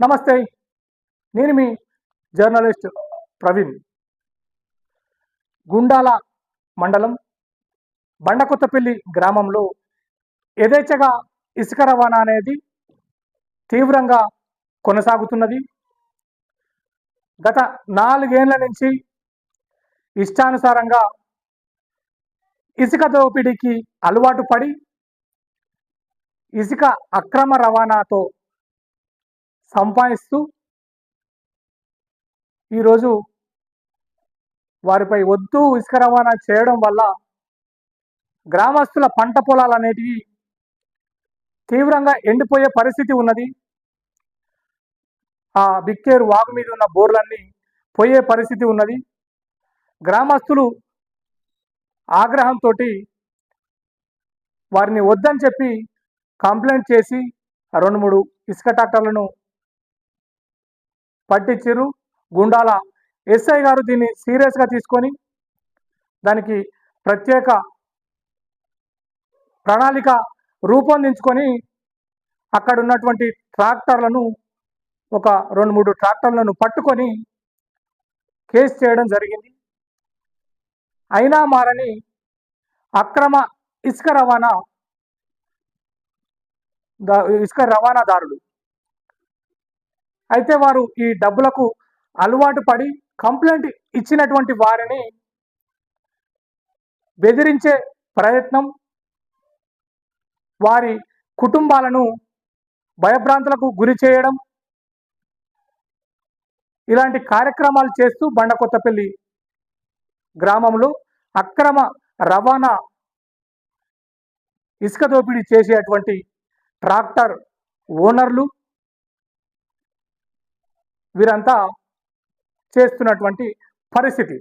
నమస్తే. నేను మీ జర్నలిస్ట్ ప్రవీణ్. గుండాల మండలం బండకొత్తపల్లి గ్రామంలో యథేచ్ఛగా ఇసుక రవాణా అనేది తీవ్రంగా కొనసాగుతున్నది. గత నాలుగేళ్ళ నుంచి ఇష్టానుసారంగా ఇసుక దోపిడీకి అలవాటు పడి ఇసుక అక్రమ రవాణాతో సంపాదిస్తూ ఈరోజు వారిపై వద్దు ఇసుక రవాణా చేయడం వల్ల గ్రామస్తుల పంట పొలాలు అనేటివి తీవ్రంగా ఎండిపోయే పరిస్థితి ఉన్నది. ఆ బిక్కేరు వాగు మీద ఉన్న బోర్లన్నీ పోయే పరిస్థితి ఉన్నది. గ్రామస్తులు ఆగ్రహంతో వారిని వద్దని చెప్పి కంప్లైంట్ చేసి రెండు మూడు ఇసుక ట్రాక్టర్లను పట్టించారు గుండాల ఎస్ఐ గారు దీన్ని సీరియస్గా తీసుకొని దానికి ప్రత్యేక ప్రణాళిక రూపొందించుకొని అక్కడ ఉన్నటువంటి ట్రాక్టర్లను ఒక రెండు మూడు ట్రాక్టర్లను పట్టుకొని కేసు చేయడం జరిగింది. అయినా మారని అక్రమ ఇసుక రవాణా ఇసుక రవాణాదారులు అయితే వారు ఈ డబ్బులకు అలవాటు పడి కంప్లైంట్ ఇచ్చినటువంటి వారిని బెదిరించే ప్రయత్నం వారి కుటుంబాలను భయభ్రాంతులకు గురి చేయడం ఇలాంటి కార్యక్రమాలు చేస్తూ బండకొత్తపల్లి గ్రామంలో అక్రమ రవాణా ఇసుక దోపిడీ చేసేటువంటి ట్రాక్టర్ ఓనర్లు వీరంతా చేస్తున్నటువంటి పరిస్థితి.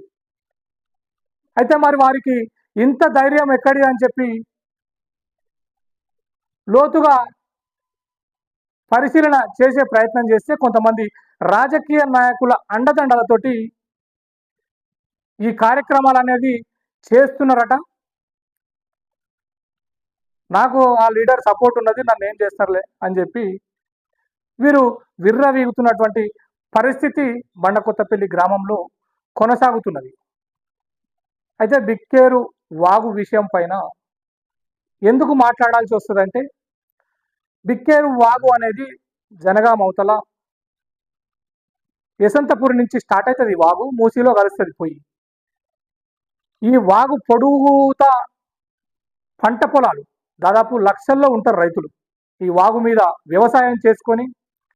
అయితే మరి వారికి ఇంత ధైర్యం ఎక్కడి అని చెప్పి లోతుగా పరిశీలన చేసే ప్రయత్నం చేస్తే కొంతమంది రాజకీయ నాయకుల అండదండలతోటి ఈ కార్యక్రమాలు అనేది చేస్తున్నారట. నాకు ఆ లీడర్ సపోర్ట్ ఉన్నది నన్ను ఏం చేస్తారులే అని చెప్పి వీరు విర్రవీగుతున్నటువంటి పరిస్థితి బండకొత్తపల్లి గ్రామంలో కొనసాగుతున్నది. అయితే బిక్కేరు వాగు విషయం పైన ఎందుకు మాట్లాడాల్సి వస్తుందంటే బిక్కేరు వాగు అనేది జనగాం అవతల యశంతపూర్ నుంచి స్టార్ట్ అవుతుంది వాగు మూసీలో కలుస్తుంది పోయి. ఈ వాగు పొడుగుతా పంట పొలాలు దాదాపు లక్షల్లో ఉంటారు రైతులు. ఈ వాగు మీద వ్యవసాయం చేసుకొని